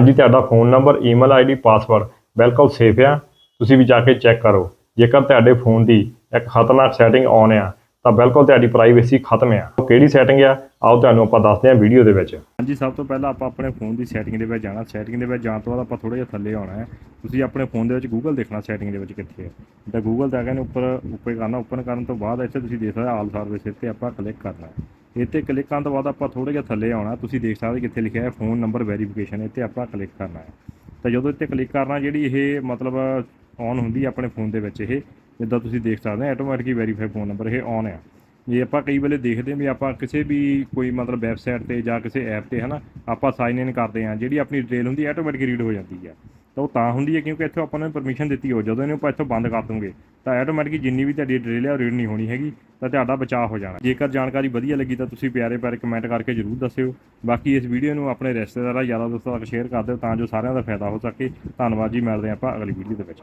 ਹਾਂਜੀ, ਤੁਹਾਡਾ phone number, email ID, password ਬਿਲਕੁਲ ਸੇਫ ਆ। ਤੁਸੀਂ ਵੀ ਜਾ ਕੇ ਚੈੱਕ ਕਰੋ। ਜੇਕਰ ਤੁਹਾਡੇ ਫੋਨ ਦੀ ਇੱਕ ਖਤਰਨਾਕ ਸੈਟਿੰਗ ਆਨ ਆ, ਤਾਂ ਬਿਲਕੁਲ ਤੁਹਾਡੀ ਪ੍ਰਾਈਵੇਸੀ ਖਤਮ ਆ। ਉਹ ਕਿਹੜੀ ਸੈਟਿੰਗ ਆ? ਆਓ ਤੁਹਾਨੂੰ ਆਪਾਂ ਦੱਸਦੇ ਹਾਂ ਵੀਡੀਓ ਦੇ ਵਿੱਚ। ਹਾਂਜੀ, ਸਭ ਤੋਂ ਪਹਿਲਾਂ ਆਪਾਂ ਆਪਣੇ ਫੋਨ ਦੀ ਸੈਟਿੰਗ ਦੇ ਵਿੱਚ ਜਾਣਾ। ਸੈਟਿੰਗ ਦੇ ਵਿੱਚ ਜਾਣ ਤੋਂ ਬਾਅਦ ਆਪਾਂ ਥੋੜਾ ਜਿਹਾ ਥੱਲੇ ਆਉਣਾ ਹੈ। ਤੁਸੀਂ ਆਪਣੇ ਫੋਨ ਦੇ ਵਿੱਚ ਗੂਗਲ ਦੇਖਣਾ ਸੈਟਿੰਗ ਦੇ ਵਿੱਚ ਕਿੱਥੇ ਹੈ। ਤਾਂ ਗੂਗਲ ਤੇ ਕਹਿੰਦੇ ਉੱਪਰ ਉੱਪਰ ਕਰਨਾ ਓਪਨ ਕਰਨ ਤੋਂ ਬਾਅਦ ਇੱਥੇ ਤੁਸੀਂ ਦੇਖ ਸਕਦੇ ਆਲ ਸਰਵਿਸ ਤੇ ਆਪਾਂ ਕਲਿੱਕ ਕਰਨਾ ਹੈ। ਇਹ ਤੇ ਕਲਿੱਕ ਕਰਨ ਤੋਂ ਬਾਅਦ ਆਪਾਂ ਥੋੜਾ ਜਿਹਾ ਥੱਲੇ ਆਉਣਾ। ਤੁਸੀਂ ਦੇਖ ਸਕਦੇ ਕਿੱਥੇ ਲਿਖਿਆ ਹੈ ਫੋਨ ਨੰਬਰ ਵੈਰੀਫਿਕੇਸ਼ਨ ਇੱਥੇ ਆਪਾਂ ਕਲਿੱਕ ਕਰਨਾ ਹੈ। ਤਾਂ ਜਦੋਂ ਇੱਥੇ ਕਲਿੱਕ ਕਰਨਾ, ਜਿਹੜੀ ਇਹ ਮਤਲਬ ਔਨ ਹੁੰਦੀ ਹੈ ਆਪਣੇ ਫੋਨ ਦੇ ਵਿੱਚ ਇਹ, ਜਿੱਦਾਂ ਤੁਸੀਂ ਦੇਖ ਸਕਦੇ ਹੋ ਆਟੋਮੈਟਿਕਲੀ ਵੈਰੀਫਾਈ ਫੋਨ ਨੰਬਰ ਇਹ ਔਨ ਆ। ਜੇ ਆਪਾਂ ਕਈ ਵੇਲੇ ਦੇਖਦੇ ਹਾਂ ਵੀ ਆਪਾਂ ਕਿਸੇ ਵੀ ਕੋਈ ਮਤਲਬ ਵੈਬਸਾਈਟ ਤੇ ਜਾਂ ਕਿਸੇ ਐਪ ਤੇ ਹਨਾ, ਆਪਾਂ ਸਾਈਨ ਇਨ ਕਰਦੇ ਹਾਂ, ਜਿਹੜੀ ਆਪਣੀ ਡਿਟੇਲ ਹੁੰਦੀ ਹੈ ਆਟੋਮੈਟਿਕ ਰੀਡ ਹੋ ਜਾਂਦੀ ਹੈ। ਤਾਂ ਉਹ ਤਾਂ ਹੁੰਦੀ ਹੈ ਕਿਉਂਕਿ ਇੱਥੋਂ ਆਪਾਂ ਨੂੰ ਪਰਮਿਸ਼ਨ ਦਿੱਤੀ ਹੋ ਜਦੋਂ ਇਹਨੂੰ ਆਪਾਂ ਇੱਥੋਂ ਬੰਦ ਕਰ ਦੂੰਗੇ ਤਾਂ ਆਟੋਮੈਟਿਕ ਜਿੰਨੀ ਵੀ ਤੁਹਾਡੀ ਡਿਟੇਲ ਹੈ ਉਹ ਰੀਡ ਨਹੀਂ ਹੋਣੀ ਹੈਗੀ। ਤਾਂ ਤੁਹਾਡਾ ਬਚਾਅ ਹੋ ਜਾਣਾ। ਜੇਕਰ ਜਾਣਕਾਰੀ ਵਧੀਆ ਲੱਗੀ ਤਾਂ ਤੁਸੀਂ ਪਿਆਰੇ ਪਿਆਰੇ ਕਮੈਂਟ ਕਰਕੇ ਜਰੂਰ ਦੱਸਿਓ। ਬਾਕੀ ਇਸ ਵੀਡੀਓ ਨੂੰ ਆਪਣੇ ਰਿਸ਼ਤੇਦਾਰਾਂ, ਯਾਰਾਂ ਦੋਸਤਾਂ ਤੱਕ ਸ਼ੇਅਰ ਕਰ ਦਿਓ ਤਾਂ ਜੋ ਸਾਰਿਆਂ ਦਾ ਫਾਇਦਾ ਹੋ ਸਕੇ। ਧੰਨਵਾਦ ਜੀ, ਮਿਲਦੇ ਹਾਂ ਆਪਾਂ ਅਗਲੀ ਵੀਡੀਓ ਦੇ ਵਿੱਚ।